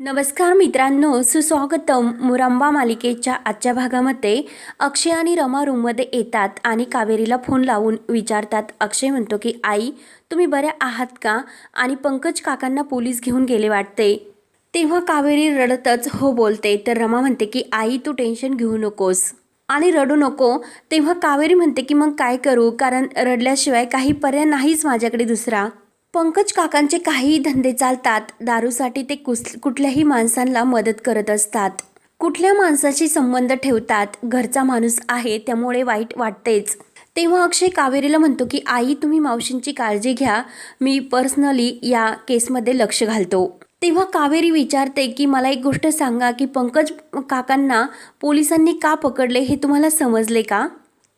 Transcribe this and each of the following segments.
नमस्कार मित्रांनो सुस्वागतम मुरंबा मालिकेच्या आजच्या भागामध्ये अक्षय आणि रमा रूममध्ये येतात आणि कावेरीला फोन लावून विचारतात. अक्षय म्हणतो की आई तुम्ही बऱ्या आहात का? आणि पंकज काकांना पोलीस घेऊन गेले वाटते. तेव्हा कावेरी रडतच हो बोलते. तर रमा म्हणते की आई तू टेन्शन घेऊ नकोस. आणि रडू नको. तेव्हा कावेरी म्हणते की मग काय करू? कारण रडल्याशिवाय काही पर्याय नाहीच माझ्याकडे दुसरा. पंकज काकांचे काहीही धंदे चालतात. दारूसाठी ते कुस कुठल्याही माणसांना मदत करत असतात. कुठल्या माणसाशी संबंध ठेवतात? घरचा माणूस आहे त्यामुळे वाईट वाटतेच. तेव्हा अक्षय कावेरीला म्हणतो की आई तुम्ही मावशींची काळजी घ्या. मी पर्सनली या केसमध्ये लक्ष घालतो. तेव्हा कावेरी विचारते की मला एक गोष्ट सांगा की पंकज काकांना पोलिसांनी का पकडले? हे तुम्हाला समजले का?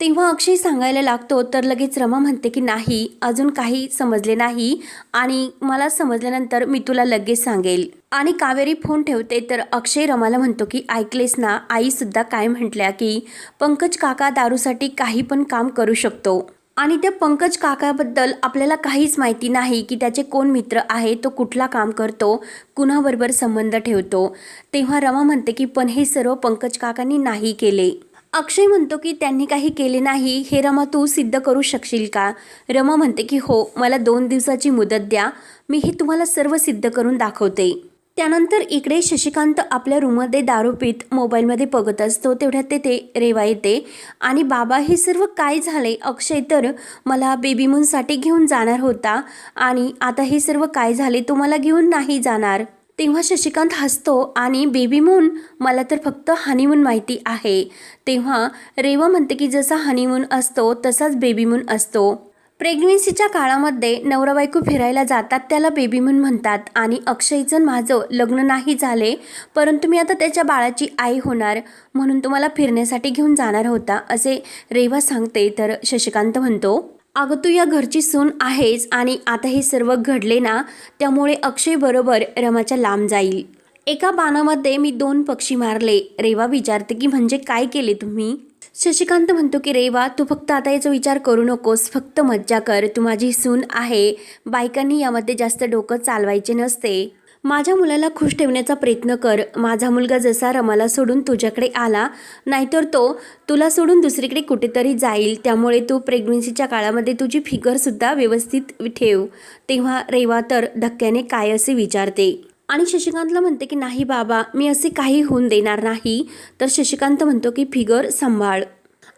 तेव्हा अक्षय सांगायला लागतो तर लगेच रमा म्हणते की नाही अजून काही समजले नाही आणि मला समजल्यानंतर मी तुला लगेच सांगेल. आणि कावेरी फोन ठेवते तर अक्षय रमाला म्हणतो की ऐकलेस ना आईसुद्धा काय म्हटल्या की पंकज काका दारूसाठी काही पण काम करू शकतो. आणि त्या पंकज काकाबद्दल आपल्याला काहीच माहिती नाही की त्याचे कोण मित्र आहे तो कुठला काम करतो कुणाबरोबर संबंध ठेवतो. तेव्हा रमा म्हणते की पण हे सर्व पंकज काकांनी नाही केले. अक्षय म्हणतो की त्यांनी काही केले नाही हे रमा तू सिद्ध करू शकशील का? रमा म्हणते की हो मला दोन दिवसाची मुदत द्या. मी हे तुम्हाला सर्व सिद्ध करून दाखवते. त्यानंतर इकडे शशिकांत आपल्या रूममध्ये दारू पीत मोबाईलमध्ये बघत असतो तेवढ्यात तेथे रेवा येते. आणि बाबा हे सर्व काय झाले? अक्षय तर मला बेबी मूनसाठी घेऊन जाणार होता. आणि आता हे सर्व काय झाले? तो मला घेऊन नाही जाणार. तेव्हा शशिकांत हसतो आणि बेबी मून मला तर फक्त हनीमून माहिती आहे. तेव्हा रेवा म्हणते की जसा हनीमून असतो तसाच बेबी मून असतो. प्रेग्नेन्सीच्या काळामध्ये नवरा बायको फिरायला जातात त्याला बेबी मून म्हणतात. आणि अक्षयचं माझं लग्न नाही झाले परंतु मी आता त्याच्या बाळाची आई होणार म्हणून तुम्हाला फिरण्यासाठी घेऊन जाणार होता असे रेवा सांगते तर शशिकांत म्हणतो. अगं तू या घरची सून आहेच आणि आता हे सर्व घडले ना त्यामुळे अक्षयबरोबर रमाच्या लांब जाईल. एका बाणामध्ये मी दोन पक्षी मारले. रेवा विचारते की म्हणजे काय केले तुम्ही? शशिकांत म्हणतो की रेवा तू फक्त आता याचा विचार करू नकोस. फक्त मज्जा कर. तू माझी सून आहे. बायकांनी यामध्ये जास्त डोकं चालवायचे नसते. माझ्या मुलाला खुश ठेवण्याचा प्रयत्न कर. माझा मुलगा जसा रमाला सोडून तुझ्याकडे आला नाहीतर तो तुला सोडून दुसरीकडे कुठेतरी जाईल. त्यामुळे तू प्रेग्नन्सीच्या काळामध्ये तुझी फिगरसुद्धा व्यवस्थित ठेव. तेव्हा रेवा तर धक्क्याने काय असे विचारते. आणि शशिकांतला म्हणते की नाही बाबा मी असे काही होऊन देणार नाही. तर शशिकांत म्हणतो की फिगर सांभाळ.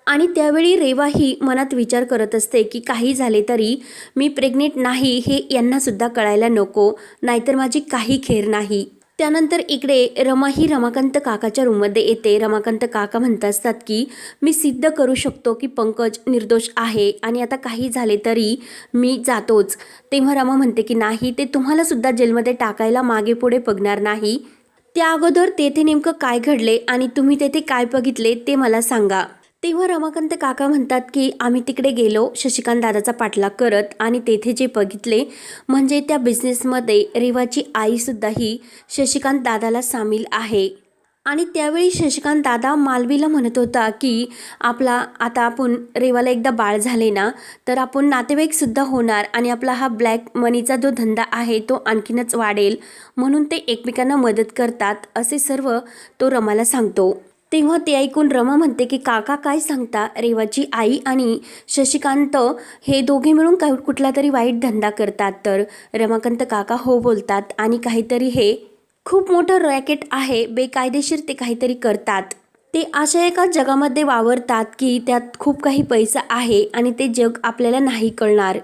आणि त्यावेळी रेवा ही मनात विचार करत असते की काही झाले तरी मी प्रेग्नेंट नाही हे यांनासुद्धा कळायला नको नाहीतर माझी काही खेर नाही. त्यानंतर इकडे रमा ही रमाकांत काकाच्या रूममध्ये येते. रमाकांत काका म्हणत असतात की मी सिद्ध करू शकतो की पंकज निर्दोष आहे आणि आता काही झाले तरी मी जातोच. तेव्हा रमा म्हणते की नाही ते तुम्हालासुद्धा जेलमध्ये टाकायला मागे पुढे बघणार नाही. त्या अगोदर तेथे नेमकं काय घडले आणि तुम्ही तेथे काय बघितले ते मला सांगा. तेव्हा रमाकांत काका म्हणतात की आम्ही तिकडे गेलो शशिकांत दादाचा पाठलाग करत आणि तेथे जे बघितले म्हणजे त्या बिझनेसमध्ये रेवाची आईसुद्धा ही शशिकांत दादाला सामील आहे. आणि त्यावेळी शशिकांत दादा मालवीला म्हणत होता की आपला आता आपण रेवाला एकदा बाळ झाले ना तर आपण नातेवाईकसुद्धा होणार आणि आपला हा ब्लॅक मनीचा जो धंदा आहे तो आणखीनच वाढेल. म्हणून ते एकमेकांना मदत करतात असे सर्व तो रमाला सांगतो. तेव्हा ते ऐकून रमा म्हणते की काका काय सांगता? रेवाची आई आणि शशिकांत हे दोघे मिळून काही कुठला तरी वाईट धंदा करतात. तर रमाकांत काका हो बोलतात आणि काहीतरी हे खूप मोठं रॅकेट आहे. बेकायदेशीर ते काहीतरी करतात. ते अशा एका जगामध्ये वावरतात की त्यात खूप काही पैसा आहे आणि ते जग आपल्याला नाही कळणार.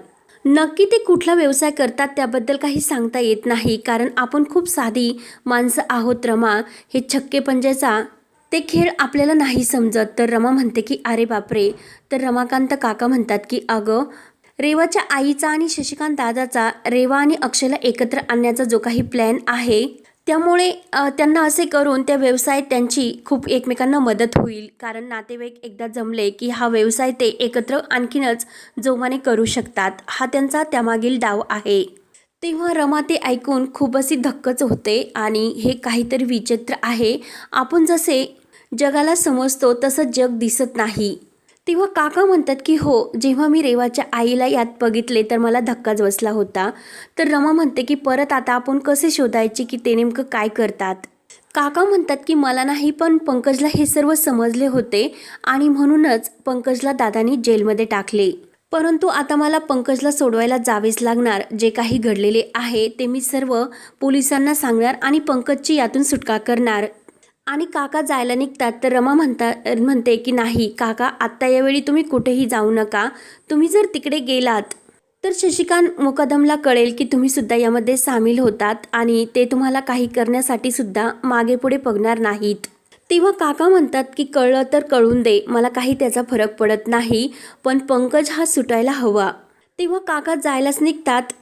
नक्की ते कुठला व्यवसाय करतात त्याबद्दल काही सांगता येत नाही. कारण आपण खूप साधी माणसं आहोत रमा. हे छक्के पंजाचा ते खेळ आपल्याला नाही समजत. तर रमा म्हणते की अरे बापरे. तर रमाकांत काका म्हणतात की अगं रेवाच्या आईचा आणि शशिकांत दादाचा रेवा आणि अक्षयला एकत्र आणण्याचा जो काही प्लॅन आहे त्यामुळे त्यांना असे करून त्या व्यवसायात त्यांची खूप एकमेकांना मदत होईल. कारण नातेवाईक एकदा जमले की हा व्यवसाय ते एकत्र आणखीनच जोमाने करू शकतात. हा त्यांचा त्यामागील डाव आहे. तेव्हा रमा ते ऐकून खूप अशी धक्कच होते. आणि हे काहीतरी विचित्र आहे. आपण जसे जगाला समजतो तसं जग दिसत नाही. तेव्हा काका म्हणतात की हो जेव्हा मी रेवाच्या आईला यात बघितले तर मला धक्काच बसला होता. तर रमा म्हणते की परत आता आपण कसे शोधायचे की ते नेमकं काय करतात? काका म्हणतात की मला नाही पण पंकजला हे सर्व समजले होते आणि म्हणूनच पंकजला दादानी जेलमध्ये टाकले. परंतु आता मला पंकजला सोडवायला जावेच लागणार. जे काही घडलेले आहे ते मी सर्व पोलिसांना सांगणार आणि पंकजची यातून सुटका करणार. आणि काका जायला निघतात तर रमा म्हणता म्हणते की नाही काका आत्ता यावेळी तुम्ही कुठेही जाऊ नका. तुम्ही जर तिकडे गेलात तर शशिकांत मुकदमला कळेल की तुम्ही सुद्धा यामध्ये सामील होतात आणि ते तुम्हाला काही करण्यासाठी सुद्धा मागे पुढे बघणार नाहीत. तेव्हा काका म्हणतात की कळलं तर कळून दे मला काही त्याचा फरक पडत नाही पण पंकज हा सुटायला हवा. तेव्हा काका जायलाच निघतात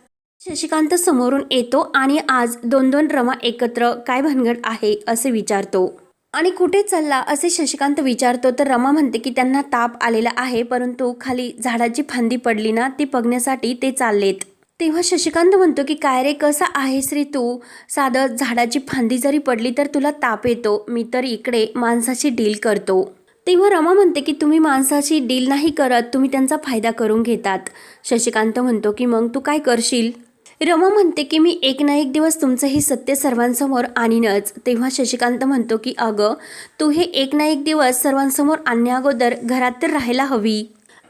शशिकांत समोरून येतो आणि आज दोन दोन रमा एकत्र काय भानगड आहे असे विचारतो. आणि कुठे चालला असे शशिकांत विचारतो तर रमा म्हणते की त्यांना ताप आलेला आहे परंतु खाली झाडाची फांदी पडली ना ती बघण्यासाठी ते चाललेत. तेव्हा शशिकांत म्हणतो की काय रे कसा आहेस रे तू? साधं झाडाची फांदी जरी पडली तर तुला ताप येतो. मी तर इकडे माणसाची डील करतो. तेव्हा रमा म्हणते की तुम्ही माणसाशी डील नाही करत. तुम्ही त्यांचा फायदा करून घेतात. शशिकांत म्हणतो की मग तू काय करशील? रमा म्हणते की मी एक ना एक दिवस तुमचं हे सत्य सर्वांसमोर आणीनच. तेव्हा शशिकांत म्हणतो की अगं तू हे एक ना एक दिवस सर्वांसमोर आणण्याअगोदर घरात तर राहायला हवी.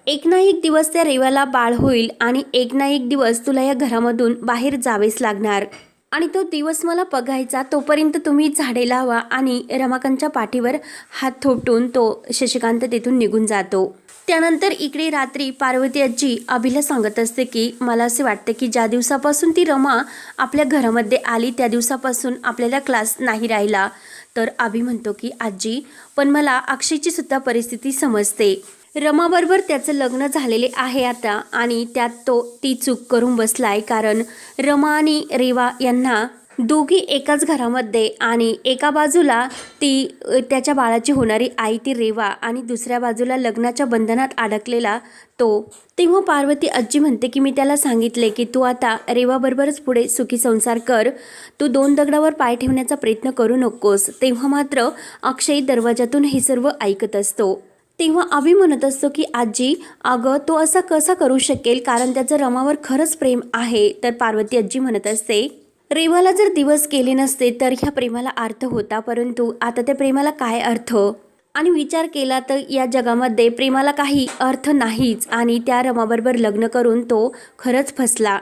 एक ना एक दिवस त्या रेवाला बाळ होईल आणि एक ना एक दिवस तुला या घरामधून बाहेर जावेच लागणार. आणि तो दिवस मला बघायचा तोपर्यंत तुम्ही झाडे लावा आणि रमाकांतच्या पाठीवर हात थोपटून तो शशिकांत तिथून निघून जातो. त्यानंतर इकडे रात्री पार्वती आजी अभिला सांगत असते की मला असे वाटते की ज्या दिवसापासून ती रमा आपल्या घरामध्ये आली त्या दिवसापासून आपल्याला क्लास नाही राहिला. तर अभि म्हणतो की आजी पण मला अक्षयची सुद्धा परिस्थिती समजते. रमाबरोबर त्याचं लग्न झालेले आहे आता आणि त्यात तो ती चूक करून बसलाय कारण रमा आणि रेवा यांना दोघी एकाच घरामध्ये आणि एका बाजूला ती त्याच्या बाळाची होणारी आई ती रेवा आणि दुसऱ्या बाजूला लग्नाच्या बंधनात अडकलेला तो. तेव्हा पार्वती आजी म्हणते की मी त्याला सांगितले की तू आता रेवाबरोबरच पुढे सुखी संसार कर. तू दोन दगडावर पाय ठेवण्याचा प्रयत्न करू नकोस. तेव्हा मात्र अक्षय दरवाजातून हे सर्व ऐकत असतो. तेव्हा आम्ही म्हणत असतो की आजी अगं तो असा कसा करू शकेल? कारण त्याचं रमावर खरंच प्रेम आहे. तर पार्वती आजी म्हणत असते रेवाला जर दिवस केले नसते तर ह्या प्रेमाला अर्थ होता. परंतु आता त्या प्रेमाला काय अर्थ? आणि विचार केला तर या जगामध्ये प्रेमाला काही अर्थ नाहीच. आणि त्या रमाबरोबर लग्न करून तो खरंच फसला.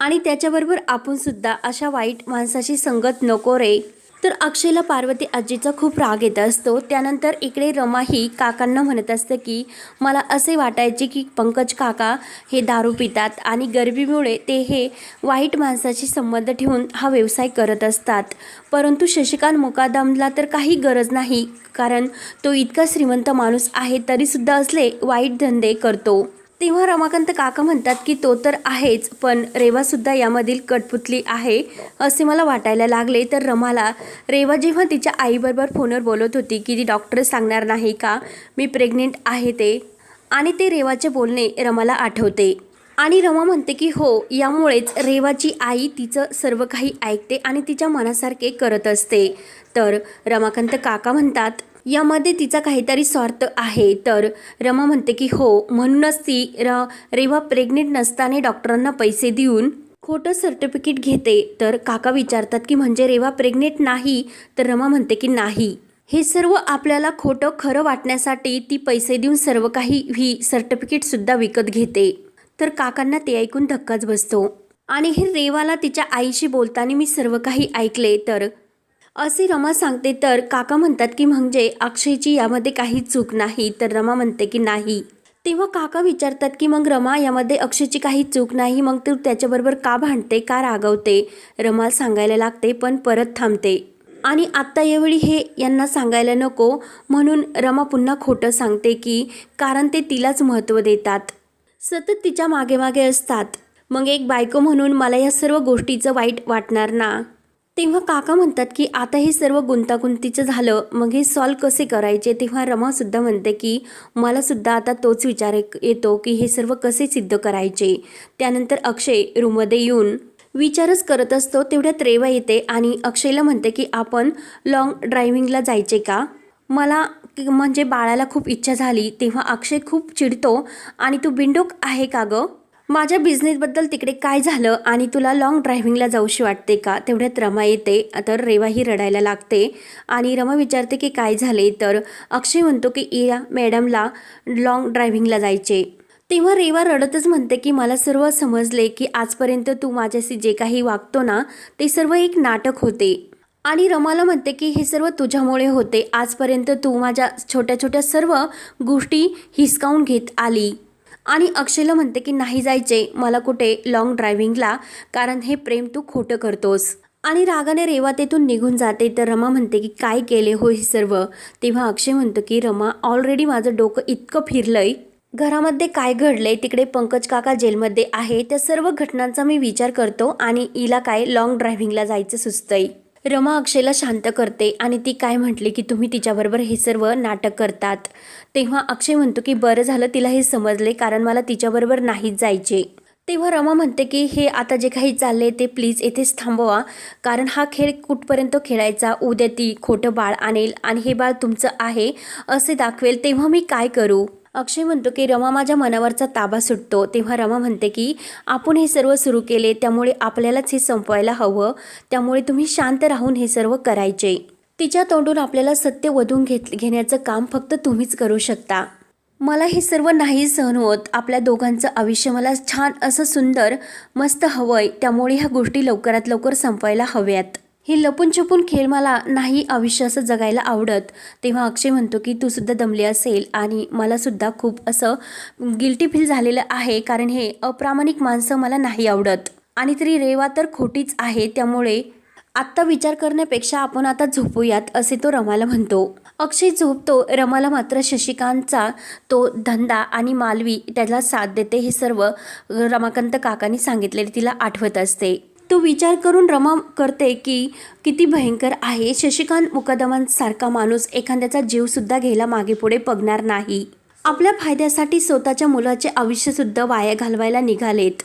आणि त्याच्याबरोबर आपणसुद्धा अशा वाईट माणसाची संगत नको रे. तर अक्षयला पार्वती आजीचा खूप राग येत असतो. त्यानंतर इकडे रमाही काकांना म्हणत असते की मला असे वाटायचे की पंकज काका हे दारू पितात आणि गरिबीमुळे ते हे वाईट माणसाशी संबंध ठेवून हा व्यवसाय करत असतात. परंतु शशिकांत मुकादमला तर काही गरज नाही कारण तो इतका श्रीमंत माणूस आहे तरीसुद्धा असले वाईट धंदे करतो. तेव्हा रमाकांत काका म्हणतात की तो तर आहेच पण रेवासुद्धा यामधील कटपुतली आहे असे मला वाटायला लागले. तर रमाला रेवा जेव्हा तिच्या आईबरोबर फोनवर बोलत होती की ती डॉक्टर सांगणार नाही का मी प्रेग्नेंट आहे ते आणि ते रेवाचे बोलणे रमाला आठवते. आणि रमा म्हणते की हो यामुळेच रेवाची आई तिचं सर्व काही ऐकते आणि तिच्या मनासारखे करत असते. तर रमाकांत काका म्हणतात यामध्ये तिचा काहीतरी स्वार्थ आहे. तर रमा म्हणते की हो म्हणूनच ती र रेवा प्रेग्नेंट नसताना डॉक्टरांना पैसे देऊन खोटं सर्टिफिकेट घेते. तर काका विचारतात की म्हणजे रेवा प्रेग्नेंट नाही? तर रमा म्हणते की नाही. हे सर्व आपल्याला खोटं खरं वाटण्यासाठी ती पैसे देऊन सर्व काही ही सर्टिफिकेटसुद्धा विकत घेते. तर काकांना ते ऐकून धक्काच बसतो. आणि हे रेवाला तिच्या आईशी बोलताना मी सर्व काही ऐकले. तर असे रमा सांगते तर काका म्हणतात की म्हणजे अक्षयची यामध्ये काही चूक नाही. तर रमा म्हणते की नाही. तेव्हा काका विचारतात की मग रमा यामध्ये अक्षयची काही चूक नाही मग तू त्याच्याबरोबर का भांडते का रागवते? रमा सांगायला लागते पण परत थांबते. आणि आत्ता यावेळी हे यांना सांगायला नको म्हणून रमा पुन्हा खोटं सांगते की कारण ते तिलाच महत्त्व देतात. सतत तिच्यामागे मागे असतात. मग एक बायको म्हणून मला या सर्व गोष्टीचं वाईट वाटणार ना? तेव्हा काका म्हणतात की आता हे सर्व गुंतागुंतीचं झालं मग हे सॉल्व कसे करायचे? तेव्हा रमासुद्धा म्हणते की मलासुद्धा आता तोच विचार येतो की हे सर्व कसे सिद्ध करायचे? त्यानंतर अक्षय रूममध्ये येऊन विचारच करत असतो तेवढ्यात रेवा येते आणि अक्षयला म्हणते की आपण लॉंग ड्रायव्हिंगला जायचे का? मला म्हणजे बाळाला खूप इच्छा झाली तेव्हा अक्षय खूप चिडतो आणि तू बिंडोक आहे का गं? माझ्या बिझनेसबद्दल तिकडे काय झालं आणि तुला लाँग ड्रायव्हिंगला जाऊशी वाटते का? तेवढ्यात रमा येते. तर रेवाही रडायला लागते. आणि रमा विचारते की काय झाले? तर अक्षय म्हणतो की या मॅडमला लाँग ड्रायव्हिंगला जायचे. तेव्हा रेवा रडतच म्हणते की मला सर्व समजले की आजपर्यंत तू माझ्याशी जे काही वागतो ना ते सर्व एक नाटक होते. आणि रमाला म्हणते की हे सर्व तुझ्यामुळे होते. आजपर्यंत तू माझ्या छोट्या छोट्या सर्व गोष्टी हिसकावून घेत आली. आणि अक्षयला म्हणते की नाही जायचे मला कुठे लॉंग ड्रायव्हिंगला कारण हे प्रेम तू खोटं करतोस. आणि रागाने रेवा तेथून निघून जाते. तर रमा म्हणते की काय केले हो हे सर्व? तेव्हा अक्षय म्हणतो की रमा ऑलरेडी माझं डोकं इतकं फिरलंय. घरामध्ये काय घडलंय? तिकडे पंकज काका जेलमध्ये आहे. त्या सर्व घटनांचा मी विचार करतो आणि इला काय लॉंग ड्रायव्हिंगला जायचं सुचतंय. रमा अक्षयला शांत करते आणि ती काय म्हटली की तुम्ही तिच्याबरोबर हे सर्व नाटक करतात. तेव्हा अक्षय म्हणतो की बरं झालं तिला हे समजले कारण मला तिच्याबरोबर नाहीच जायचे. तेव्हा रमा म्हणते की हे आता जे काही चालले ते प्लीज येथेच थांबवा कारण हा खेळ कुठपर्यंत खेळायचा? उद्या ती खोटं बाळ आणेल आणि हे बाळ तुमचं आहे असे दाखवेल तेव्हा मी काय करू? अक्षय म्हणतो की रमा माझ्या मनावरचा ताबा सुटतो. तेव्हा रमा म्हणते की आपण हे सर्व सुरू केले त्यामुळे आपल्यालाच हे संपवायला हवं त्यामुळे तुम्ही शांत राहून हे सर्व करायचे. तिच्या तोंडून आपल्याला सत्य वधून घेत घेण्याचं काम फक्त तुम्हीच करू शकता. मला हे सर्व नाही सहन होत. आपल्या दोघांचं आयुष्य मला छान असं सुंदर मस्त हवंय. त्यामुळे ह्या गोष्टी लवकरात लवकर संपवायला हव्यात. हे लपून छपून खेळ मला नाही आयुष्य असं जगायला आवडत. तेव्हा अक्षय म्हणतो की तू सुद्धा दमली असेल आणि मला सुद्धा खूप असं गिल्टी फील झालेलं आहे कारण हे अप्रामाणिक माणसं मला नाही आवडत. आणि तरी रेवा तर खोटीच आहे. त्यामुळे आत्ता विचार करण्यापेक्षा आपण आता झोपूयात असे तो रमाला म्हणतो. अक्षय झोपतो. रमाला मात्र शशिकांतचा तो धंदा आणि मालवी त्याला साथ देते हे सर्व रमाकांत काकांनी सांगितलेले तिला आठवत असते. तो विचार करून रमा करते की किती भयंकर आहे. शशिकांत मुकदमांसारखा माणूस एखाद्याचा जीवसुद्धा घ्यायला मागे पुढे बघणार नाही. आपल्या फायद्यासाठी स्वतःच्या मुलाचे आयुष्यसुद्धा वाया घालवायला निघालेत.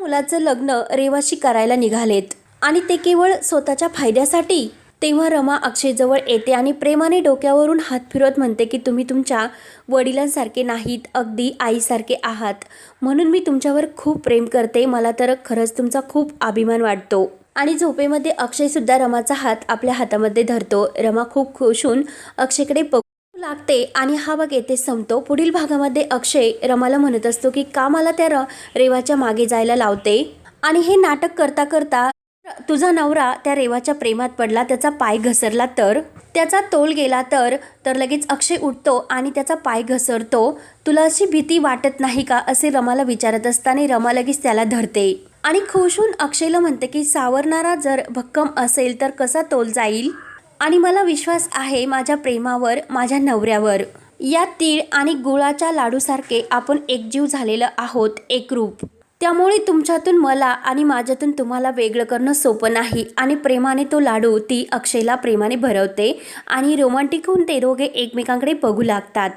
मुलाचं लग्न रेवाशी करायला निघालेत. आणि ते केवळ स्वतःच्या फायद्यासाठी? तेव्हा रमा अक्षयजवळ येते आणि प्रेमाने डोक्यावरून हात फिरवत म्हणते की तुम्ही तुमच्या वडिलांसारखे नाहीत अगदी आईसारखे आहात. म्हणून मी तुमच्यावर खूप प्रेम करते. मला तर खरंच तुमचा खूप अभिमान वाटतो. आणि झोपेमध्ये अक्षयसुद्धा रमाचा हात आपल्या हातामध्ये धरतो. रमा खूप खुश होऊन अक्षयकडे बघू लागते आणि हा भाग येथे संपतो. पुढील भागामध्ये अक्षय रमाला म्हणत असतो की का मला त्या र रेवाच्या मागे जायला लावते? आणि हे नाटक करता करता तुझा नवरा त्या रेवाच्या प्रेमात पडला त्याचा पाय घसरला तर? त्याचा तोल गेला तर? तर लगेच अक्षय उठतो आणि त्याचा पाय घसरतो. तुला अशी भीती वाटत नाही का? असे रमाला विचारत असताना रमा लगेच त्याला धरते. आणि खुश होऊन अक्षयला म्हणते की सावरणारा जर भक्कम असेल तर कसा तोल जाईल? आणि मला विश्वास आहे माझ्या प्रेमावर माझ्या नवऱ्यावर. या तीळ आणि गुळाच्या लाडूसारखे आपण एकजीव झालेलं आहोत एकरूप. त्यामुळे तुमच्यातून मला आणि माझ्यातून तुम्हाला वेगळं करणं सोपं नाही. आणि प्रेमाने तो लाडू ती अक्षयला प्रेमाने भरवते आणि रोमांटिक होऊन ते दोघे एकमेकांकडे बघू लागतात.